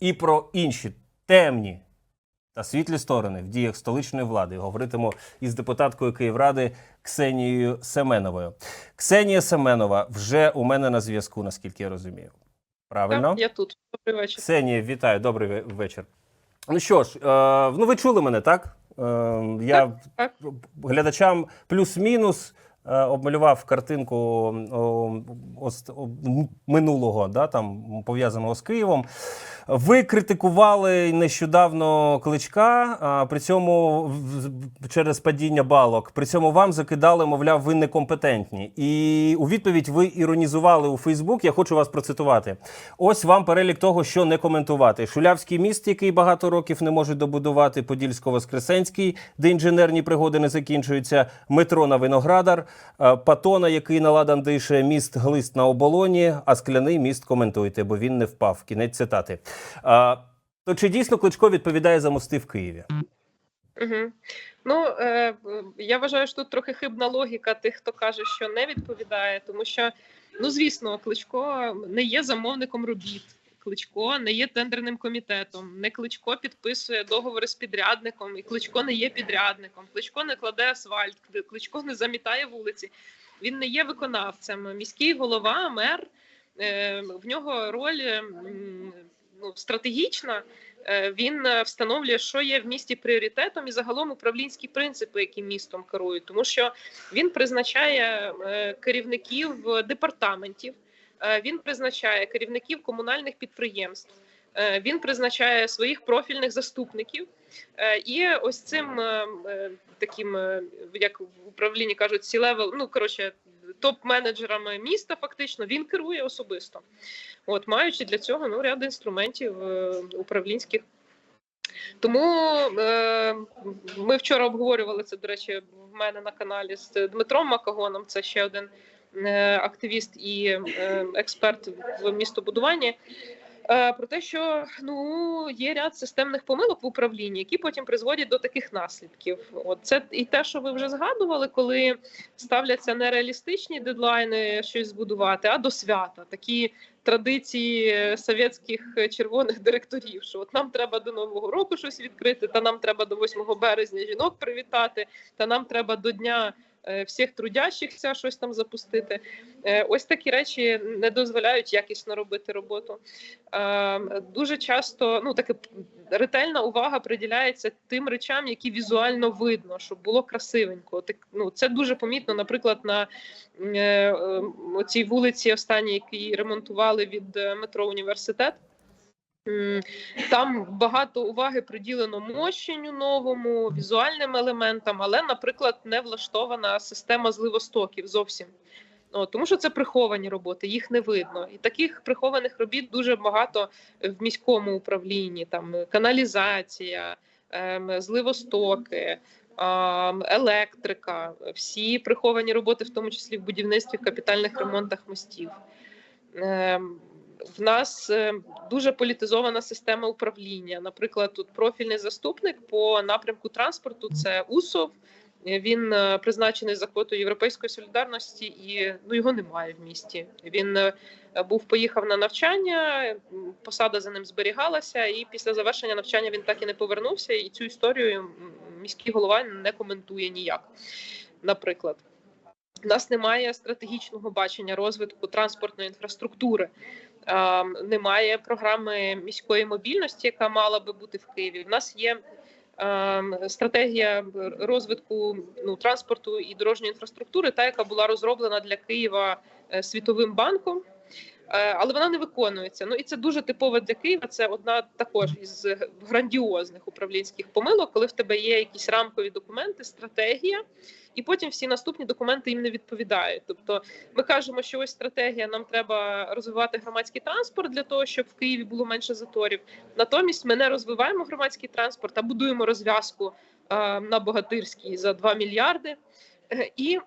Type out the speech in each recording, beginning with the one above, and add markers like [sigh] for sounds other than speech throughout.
і про інші темні та світлі сторони в діях столичної влади. Говоритиму із депутаткою Київради Ксенією Семеновою. Ксенія Семенова вже у мене на зв'язку, наскільки я розумію. Правильно? Так, я тут. Добрий вечір. Ксенія, вітаю, добрий вечір. Ну що ж, е, ну ви чули мене, так? Е, я так. глядачам плюс-мінус обмалював картинку минулого, да, там, пов'язаного з Києвом. Ви критикували нещодавно кличка, а при цьому через падіння балок. При цьому вам закидали, мовляв, ви некомпетентні. І у відповідь ви іронізували у Фейсбук. Я хочу вас процитувати. Ось вам перелік того, що не коментувати. Шулявський міст, який багато років не можуть добудувати, Подільсько-Воскресенський, де інженерні пригоди не закінчуються, метро на Виноградар, е, Патона, який наладан дише, міст глист на оболоні, а скляний міст коментуйте, бо він не впав. Кінець цитати. А, то чи дійсно Кличко відповідає за мости в Києві? Угу. Ну е, я вважаю, що тут трохи хибна логіка тих, хто каже, що не відповідає, тому що ну звісно, кличко не є замовником робіт. Кличко не є тендерним комітетом, не кличко підписує договори з підрядником, і кличко не є підрядником. Кличко не кладе асфальт, кличко не замітає вулиці. Він не є виконавцем. Міський голова, мер е, в нього роль ну, стратегічна. Е, Він встановлює, що є в місті пріоритетом, і загалом управлінські принципи, які містом керують, тому що він призначає е, керівників департаментів, він призначає керівників комунальних підприємств. е, Він призначає своїх профільних заступників, Е, і ось цим е, е, таким, е, як в управлінні кажуть, сі-левел, ну коротше, топ-менеджерами міста, фактично він керує особисто, от маючи для цього ну ряд інструментів е, управлінських. Тому е, ми вчора обговорювали це, до речі, в мене на каналі з Дмитром Макагоном. Це ще один е, активіст і е, експерт в містобудуванні. Е, Про те, що ну є ряд системних помилок в управлінні, які потім призводять до таких наслідків. От це і те, що ви вже згадували, коли ставляться нереалістичні дедлайни щось збудувати, а до свята такі традиції совєтських червоних директорів. Що от нам треба до нового року щось відкрити, та нам треба до 8 березня жінок привітати, та нам треба до дня. Е, Всіх трудящихся щось там запустити. Е, Ось такі речі не дозволяють якісно робити роботу. Е, Дуже часто ну таке ретельна увага приділяється тим речам, які візуально видно, щоб було красивенько. Ну, це дуже помітно, наприклад, на цій вулиці останній, який ремонтували від метро університет. Там багато уваги приділено мощенню новому, візуальним елементам, але, наприклад, не влаштована система зливостоків зовсім. О, тому що це приховані роботи, їх не видно. І таких прихованих робіт дуже багато в міському управлінні. Там каналізація, ем, зливостоки, ем, електрика, всі приховані роботи, в тому числі в будівництві, капітальних ремонтах мостів. Ем, В нас е, дуже політизована система управління. Наприклад, тут профільний заступник по напрямку транспорту це УСОВ. Е, Він е, призначений за квотою Європейської солідарності, і ну його немає в місті. Він був поїхав на навчання, посада за ним зберігалася, і після завершення навчання він так і не повернувся. І цю історію міський голова не коментує ніяк. Наприклад, у нас немає стратегічного бачення розвитку транспортної інфраструктури. Немає програми міської мобільності, яка мала би бути в Києві. У нас є стратегія розвитку ну, транспорту і дорожньої інфраструктури, та яка була розроблена для Києва е, світовим банком. Е, Але вона не виконується. Ну і це дуже типово для Києва. Це одна також із грандіозних управлінських помилок, коли в тебе є якісь рамкові документи, стратегія, і потім всі наступні документи їм не відповідають. Тобто, ми кажемо, що ось стратегія, нам треба розвивати громадський транспорт для того, щоб в Києві було менше заторів. Натомість ми не розвиваємо громадський транспорт, а будуємо розв'язку е, на Богатирській за 2 мільярди. Е, І,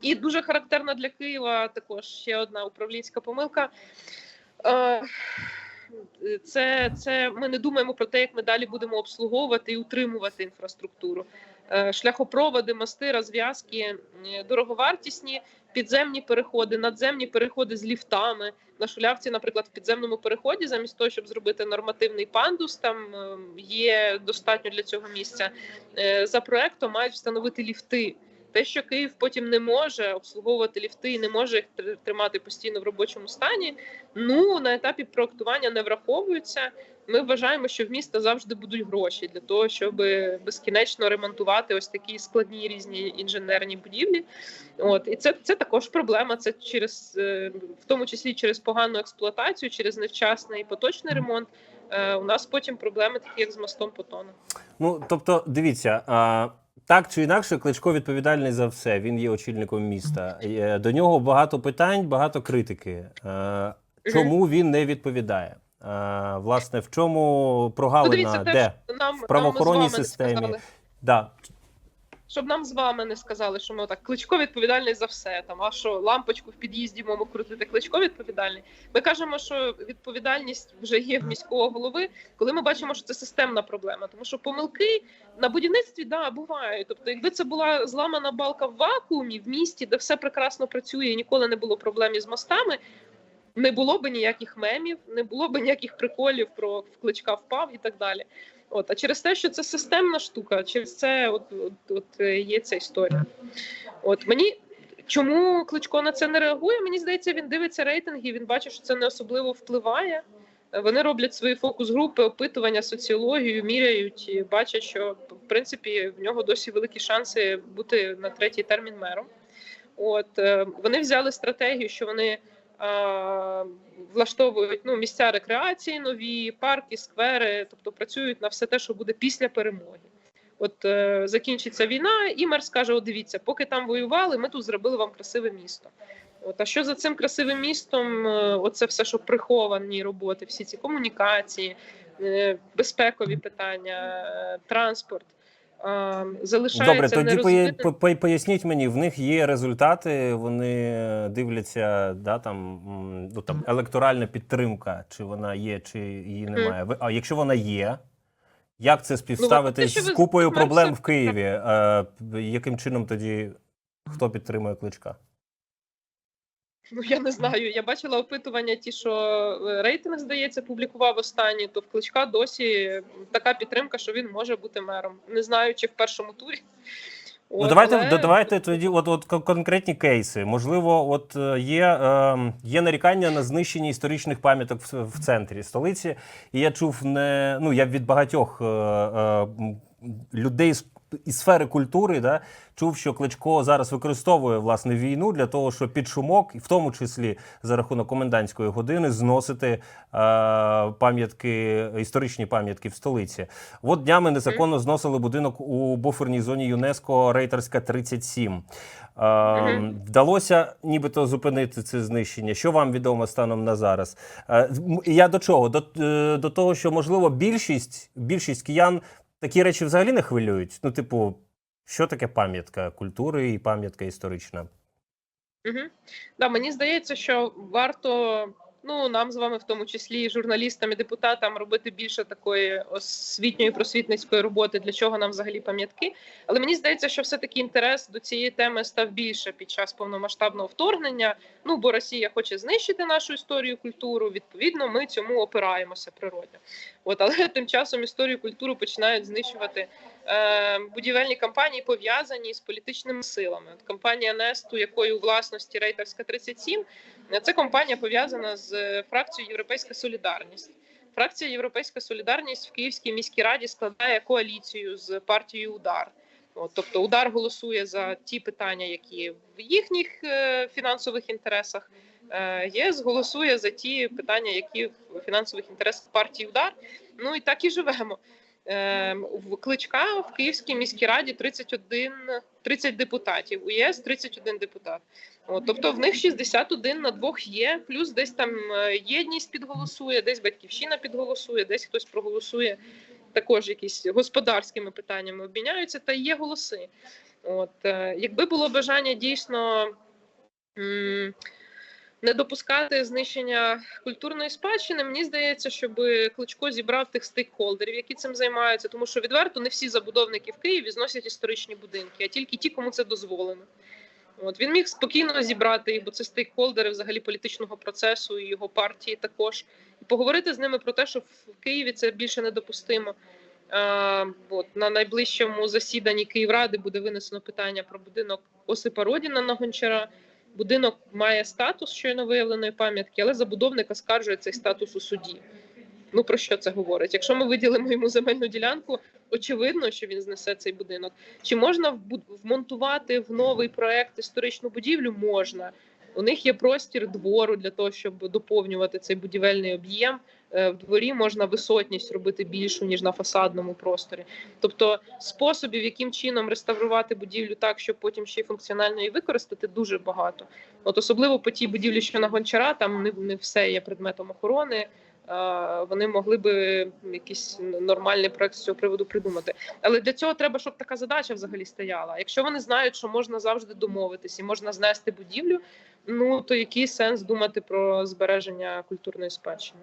і дуже характерна для Києва також ще одна управлінська помилка. Е, Це, це ми не думаємо про те, як ми далі будемо обслуговувати і утримувати інфраструктуру. Е, Шляхопроводи, мости, розв'язки е, дороговартісні. підземні переходи, надземні переходи з ліфтами. На шулявці, наприклад, в підземному переході, замість того, щоб зробити нормативний пандус, там е, є достатньо для цього місця. За проектом мають встановити ліфти. Те, що Київ потім не може обслуговувати ліфти і не може їх тримати постійно в робочому стані. Ну на етапі проектування не враховується. Ми вважаємо, що в міста завжди будуть гроші для того, щоб безкінечно ремонтувати ось такі складні різні інженерні будівлі. От і це, це також проблема. Це через е, в тому числі через погану експлуатацію, через невчасний поточний ремонт. Е, У нас потім проблеми такі, як з мостом Потона. Ну, тобто, дивіться, а, так чи інакше, Кличко відповідальний за все. Він є очільником міста. Е, До нього багато питань, багато критики. Е, Чому він не відповідає? Е, Власне, в чому Ну, прогалина? дивіться, Де? нам, В правоохоронній системі. Да. Щоб нам з вами не сказали, що ми так кличко відповідальний за все. Там а що лампочку в під'їзді мому крутити кличко відповідальний. Ми кажемо, що відповідальність вже є в міського голови, коли ми бачимо, що це системна проблема. Тому що помилки на будівництві да бувають. Тобто, якби це була зламана балка в вакуумі в місті, де все прекрасно працює, і ніколи не було проблем із мостами. Не було б ніяких мемів, не було б ніяких приколів про в кличка впав і так далі. От, а через те, що це системна штука, через це от, от, от е, є ця історія. От мені чому Кличко на це не реагує? Мені здається, він дивиться рейтинги, він бачить, що це не особливо впливає. Вони роблять свої фокус-групи, опитування, соціологію, міряють і бачать, що в принципі в нього досі великі шанси бути на третій термін мером. От е, вони взяли стратегію, що вони влаштовують ну, місця рекреації нові, парки, сквери, тобто працюють на все те, що буде після перемоги. От е, закінчиться війна, і мер скаже: О, дивіться, поки там воювали, ми тут зробили вам красиве місто. От, а що за цим красивим містом? е, Оце все, що приховані роботи, всі ці комунікації, е, безпекові питання, е, транспорт. Залишається Добре, тоді по- по- поясніть мені, в них є результати, вони дивляться, да, там, ну, там електоральна підтримка, чи вона є, чи її немає. Ви- А якщо вона є, як це співставити те, з купою проблем в Києві? Е, яким чином тоді хто підтримує кличка? Ну я не знаю. Я бачила опитування, ті, що е, рейтинг здається, публікував останні, то в кличка досі така підтримка, що він може бути мером. Не знаю, чи в першому турі. Ну, давайте, але- давайте тоді, от, от конкретні кейси. Можливо, от е, є, е, є нарікання на знищення історичних пам'яток в, в центрі столиці. І я чув не ну я від багатьох е, е, людей з із сфери культури, да, чув, що Кличко зараз використовує власне війну для того, щоб під шумок, в тому числі за рахунок комендантської години, зносити е, пам'ятки, історичні пам'ятки в столиці. От днями незаконно зносили будинок у буферній зоні ЮНЕСКО Рейтерська 37. Е, Мгм. Вдалося нібито зупинити це знищення. Що вам відомо станом на зараз? Е, Я до чого? До, е, до того, що можливо більшість, більшість киян такі речі взагалі не хвилюють. Ну, типу, що таке пам'ятка культури і пам'ятка історична? Угу. Да, мені здається, що варто ну нам з вами, в тому числі журналістам і депутатам, робити більше такої освітньої просвітницької роботи, для чого нам взагалі пам'ятки. Але мені здається, що все-таки інтерес до цієї теми став більше під час повномасштабного вторгнення. Ну бо Росія хоче знищити нашу історію, культуру. Відповідно, ми цьому опираємося природньо. От але [laughs] тим часом історію культуру починають знищувати е, будівельні кампанії пов'язані з політичними силами. От компанія Несту, якої у власності Рейтерська 37, це компанія пов'язана з е, фракцією Європейська Солідарність. Фракція Європейська Солідарність в Київській міській раді складає коаліцію з партією Удар. От, тобто удар голосує за ті питання, які в їхніх е, фінансових інтересах. Е, ЄС голосує за ті питання, які в фінансових інтересах партії Удар. Ну і так і живемо. Е, в Кличка в Київській міській раді 31, 30 депутатів, у ЄС 31 депутат. Тобто в них 61 на двох є, плюс десь там е, єдність підголосує, десь батьківщина підголосує, десь хтось проголосує також якісь господарськими питаннями обміняються, та є голоси. От, е, якби було бажання дійсно. не допускати знищення культурної спадщини. Мені здається, щоб Кличко зібрав тих стейкхолдерів, які цим займаються, тому що відверто не всі забудовники в Києві зносять історичні будинки, а тільки ті, кому це дозволено. От він міг спокійно зібрати їх, бо це стейкхолдери взагалі політичного процесу і його партії також, і поговорити з ними про те, що в Києві це більше недопустимо. Е, от, на найближчому засіданні Київради буде винесено питання про будинок Осипа Родіна на Гончара. Будинок має статус щойно виявленої пам'ятки, але забудовник оскаржує цей статус у суді. Ну про що це говорить? Якщо ми виділимо йому земельну ділянку, очевидно, що він знесе цей будинок. Чи можна вмонтувати в новий проект історичну будівлю? Можна. У них є простір двору для того, щоб доповнювати цей будівельний об'єм. Е, В дворі можна висотність робити більшу ніж на фасадному просторі. Тобто способів, яким чином реставрувати будівлю так, щоб потім ще й функціонально її використати, дуже багато. От особливо по тій будівлі, що на гончара, там не, не все є предметом охорони. Вони могли би якийсь нормальний проект з цього приводу придумати. Але для цього треба, щоб така задача взагалі стояла. Якщо вони знають, що можна завжди домовитися і можна знести будівлю, ну то який сенс думати про збереження культурної спадщини?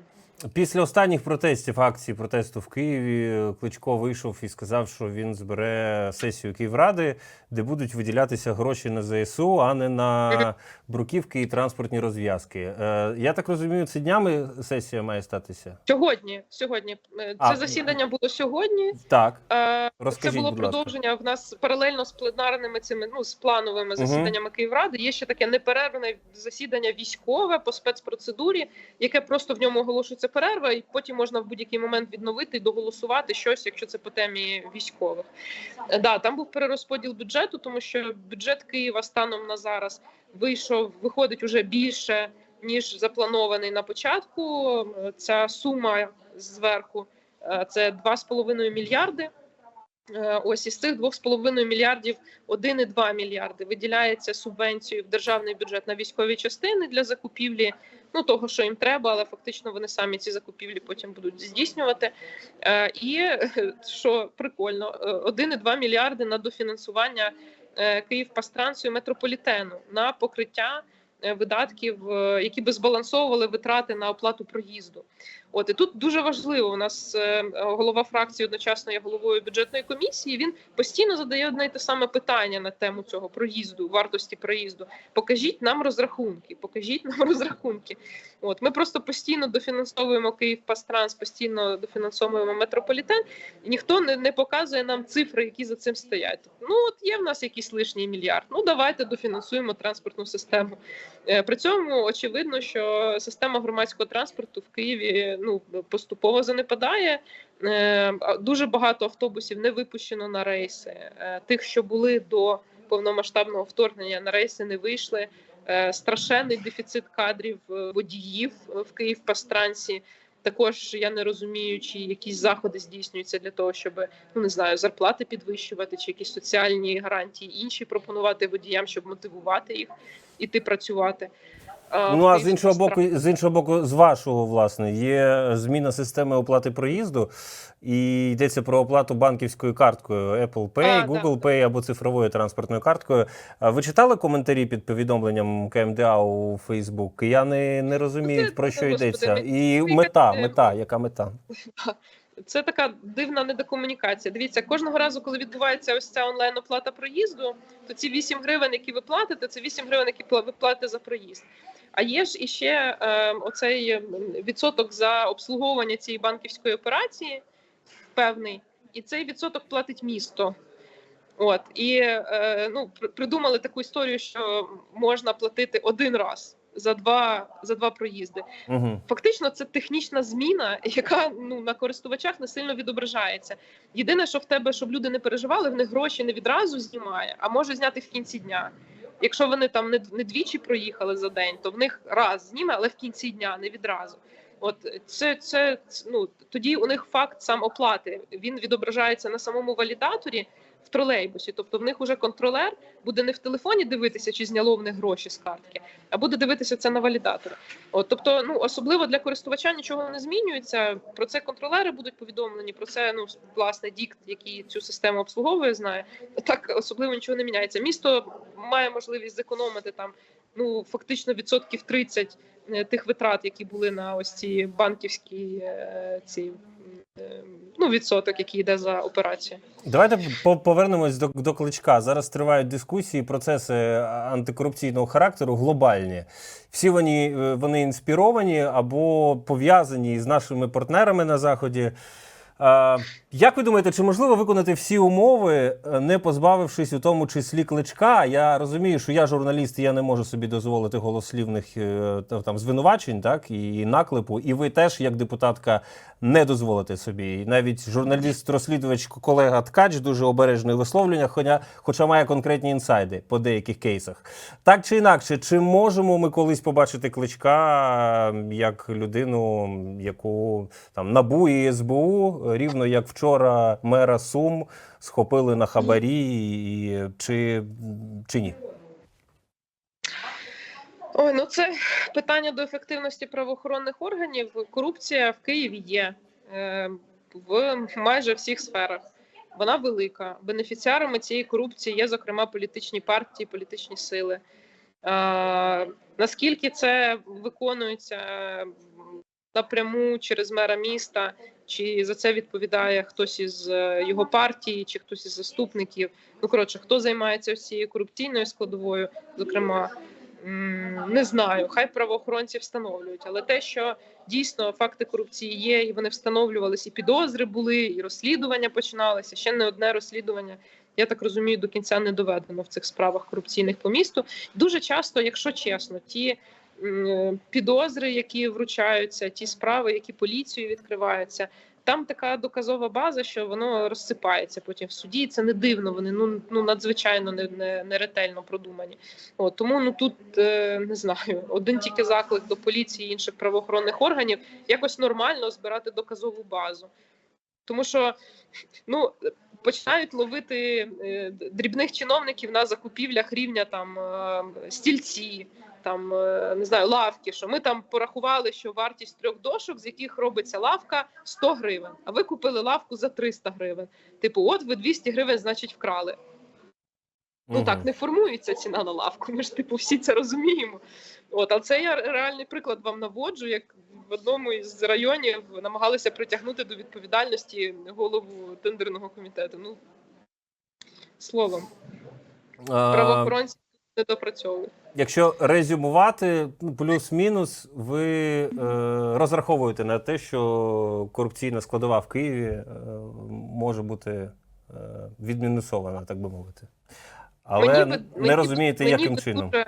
Після останніх протестів, акцій протесту в Києві, Кличко вийшов і сказав, що він збере сесію Київради, де будуть виділятися гроші на ЗСУ, а не на бруківки і транспортні розв'язки. Е, я так розумію, це днями сесія має статися. Сьогодні, сьогодні Е, це А. засідання було сьогодні. Так, Е, Розкажіть, це було будь ласка. продовження. В нас паралельно з пленарними цими ну з плановими засіданнями Київради. Є ще таке неперервне засідання військове по спецпроцедурі, яке просто в ньому оголошується перерва, і потім можна в будь-який момент відновити і доголосувати щось, якщо це по темі військових. Е, Да, там був перерозподіл бюджету, тому що бюджет Києва станом на зараз вийшов, виходить уже більше ніж запланований на початку. Е, Ця сума зверху е, це 2,5 мільярди. Ось із цих 2,5 мільярдів 1,2 мільярди виділяється субвенцією в державний бюджет на військові частини для закупівлі ну того, що їм треба, але фактично вони самі ці закупівлі потім будуть здійснювати. Е, І е, [laughs] що прикольно, е, 1,2 мільярди на дофінансування Київ Київпастрансу і метрополітену на покриття е, видатків, е, які би збалансовували витрати на оплату проїзду. От і тут дуже важливо. У нас е, голова фракції одночасно є головою бюджетної комісії. Він постійно задає одне й те саме питання на тему цього проїзду, вартості проїзду. Покажіть нам розрахунки, покажіть нам [laughs] розрахунки. От ми просто постійно дофінансовуємо Київпастранс, постійно дофінансовуємо метрополітен, і ніхто не, не показує нам цифри, які за цим стоять. Ну от є в нас якийсь лишній мільярд. Ну давайте дофінансуємо транспортну систему. Е, При цьому очевидно, що система громадського транспорту в Києві ну поступово занепадає. Е, Дуже багато автобусів не випущено на рейси. Е, Тих, що були до повномасштабного вторгнення, на рейси не вийшли. Е, Страшенний дефіцит кадрів водіїв в Київпастрансі. Також я не розумію, чи якісь заходи здійснюються для того, щоб ну не знаю, зарплати підвищувати, чи якісь соціальні гарантії інші пропонувати водіям, щоб мотивувати їх іти працювати. Ну а з іншого боку, з іншого боку, з вашого власне є зміна системи оплати проїзду, і йдеться про оплату банківською карткою Apple Pay, А, Google да. Pay або цифровою транспортною карткою. Ви читали коментарі під повідомленням КМДА у Фейсбук? Кияни не розуміють це, про що господи, йдеться. І мета, мета, яка мета? це така дивна недокомунікація. Дивіться, кожного разу, коли відбувається ось ця онлайн оплата проїзду, то ці 8 гривень, які ви платите, це 8 гривень, які ви платите за проїзд. А є ж іще е, оцей відсоток за обслуговування цієї банківської операції певний, і цей відсоток платить місто. От і е, ну при- придумали таку історію, що можна платити один раз за два за два проїзди. Угу. Фактично, це технічна зміна, яка ну на користувачах не сильно відображається. Єдине, що в тебе, щоб люди не переживали, в них гроші не відразу знімає, а може зняти в кінці дня. Якщо вони там не, не двічі проїхали за день, то в них раз зніме, але в кінці дня не відразу. От це, це ну тоді у них факт сам оплати він відображається на самому валідаторі в тролейбусі. Тобто в них уже контролер буде не в телефоні дивитися, чи зняло в них гроші з картки, а буде дивитися це на валідаторі. От, тобто, ну особливо для користувача нічого не змінюється. Про це контролери будуть повідомлені. Про це ну власне дікт, який цю систему обслуговує, знає. Так особливо нічого не міняється. Місто має можливість зекономити там ну фактично відсотків 30 е, тих витрат, які були на ось ці банківські е, ці. Е, ну, відсоток, який йде за операцію. Давайте повернемось до, до кличка. Зараз тривають дискусії, процеси антикорупційного характеру глобальні. Всі вони, е, вони інспіровані або пов'язані з нашими партнерами на заході. Як ви думаєте, чи можливо виконати всі умови, е, не позбавившись у тому числі кличка? Я розумію, що я журналіст, і я не можу собі дозволити голослівних е, там звинувачень, так і наклепу. І ви теж, як депутатка, не дозволите собі. І навіть журналіст-розслідувач колега Ткач дуже обережний висловлення, хоча, хоча має конкретні інсайди по деяких кейсах. Так чи інакше, чи можемо ми колись побачити кличка як людину, яку там НАБУ і СБУ, рівно як вчора мера Сум схопили на хабарі, і, чи, чи ні? Ой, ну це питання до ефективності правоохоронних органів. Корупція в Києві є е, в майже всіх сферах. Вона велика. Бенефіціарами цієї корупції є, зокрема, політичні партії, політичні сили. Е, наскільки це виконується напряму через мера міста, чи за це відповідає хтось із е, його партії, чи хтось із заступників? Ну коротше, хто займається цією корупційною складовою, зокрема. Не знаю, хай правоохоронці встановлюють, але те, що дійсно факти корупції є, і вони встановлювалися, і підозри були, і розслідування починалися. Ще не одне розслідування, я так розумію, до кінця не доведено в цих справах корупційних по місту. Дуже часто, якщо чесно, ті підозри, які вручаються, ті справи, які поліцією відкриваються. Там така доказова база, що воно розсипається потім в суді. Це не дивно. Вони ну ну надзвичайно не, не, не ретельно продумані. От, тому ну тут е, не знаю, один тільки заклик до поліції і інших правоохоронних органів якось нормально збирати доказову базу. Тому що ну починають ловити е, дрібних чиновників на закупівлях рівня там е, стільці, там е, не знаю, лавки. Що ми там порахували, що вартість трьох дошок, з яких робиться лавка, 100 гривень. А ви купили лавку за 300 гривень. Типу, от ви 200 гривень, значить, вкрали. Ну Мгм. так не формується ціна на лавку. Ми ж типу всі це розуміємо. От, а це я реальний приклад вам наводжу, як в одному із районів намагалися притягнути до відповідальності голову тендерного комітету. Ну словом, А, правоохоронці не допрацьовують. Якщо резюмувати, ну, плюс-мінус, ви е, розраховуєте на те, що корупційна складова в Києві е, може бути е, відмінусована, так би мовити. Але Мені би- не розумієте, мені яким би чином. Дуже,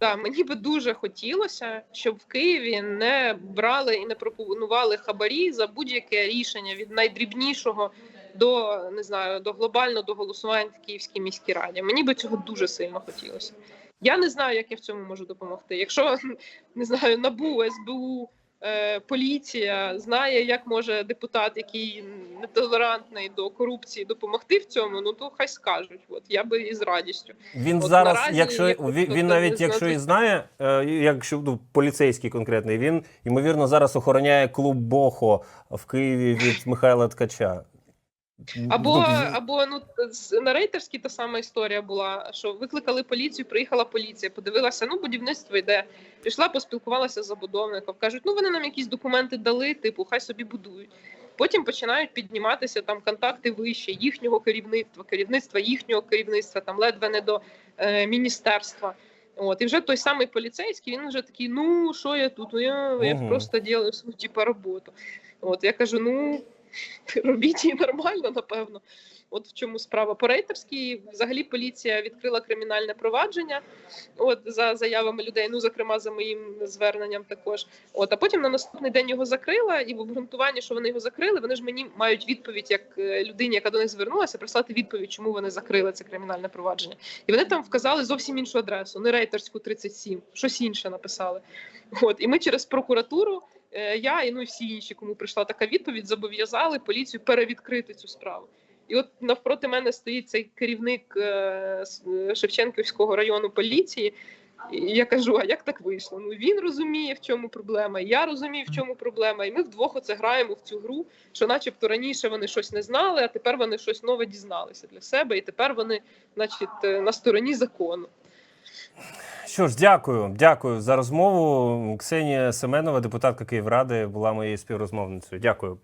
да, мені би дуже хотілося, щоб в Києві не брали і не пропонували хабарі за будь-яке рішення від найдрібнішого до не знаю до глобально до голосування в Київській міській раді. Мені би цього дуже сильно хотілося. Я не знаю, як я в цьому можу допомогти. Якщо [laughs] не знаю, набу, СБУ, е, поліція знає, як може депутат, який нетолерантний до корупції, допомогти в цьому, ну то хай скажуть. От я би із радістю. Він От зараз, наразі якщо я він, він навіть якщо і знає, е, якщо ну, поліцейський конкретний, він ймовірно зараз охороняє клуб Бохо в Києві від Михайла Ткача. Або Ну, або ну з- на рейтерській та сама історія була, що викликали поліцію, приїхала поліція, подивилася, ну будівництво йде. Пішла, поспілкувалася з забудовником. кажуть, ну вони нам якісь документи дали, типу, хай собі будують. Потім починають підніматися там контакти вище їхнього керівництва, керівництва їхнього керівництва, там ледве не до е, міністерства. От і вже той самий поліцейський, він вже такий: ну що я тут? Ну, я, я Мгм. просто ділаю свою типу, роботу. От я кажу: ну [laughs] робіть її нормально, напевно. От в чому справа. По рейтерській взагалі поліція відкрила кримінальне провадження от за заявами людей, ну зокрема за моїм зверненням також. От а потім на наступний день його закрила, і в обґрунтуванні, що вони його закрили, вони ж мені мають відповідь як е, людині, яка до них звернулася, прислати відповідь, чому вони закрили це кримінальне провадження. І вони там вказали зовсім іншу адресу, не рейтерську 37, щось інше написали. От і ми через прокуратуру. Е, Я і ну всі інші, кому прийшла така відповідь, зобов'язали поліцію перевідкрити цю справу. І от навпроти мене стоїть цей керівник е, е, Шевченківського району поліції. І я кажу: а як так вийшло? Ну він розуміє, в чому проблема, я розумію, в чому проблема. І ми вдвох оце граємо в цю гру, що, начебто, раніше вони щось не знали, а тепер вони щось нове дізналися для себе, і тепер вони, значить, на стороні закону. Що ж, дякую, дякую за розмову. Ксенія Семенова, депутатка Київради, була моєю співрозмовницею. Дякую.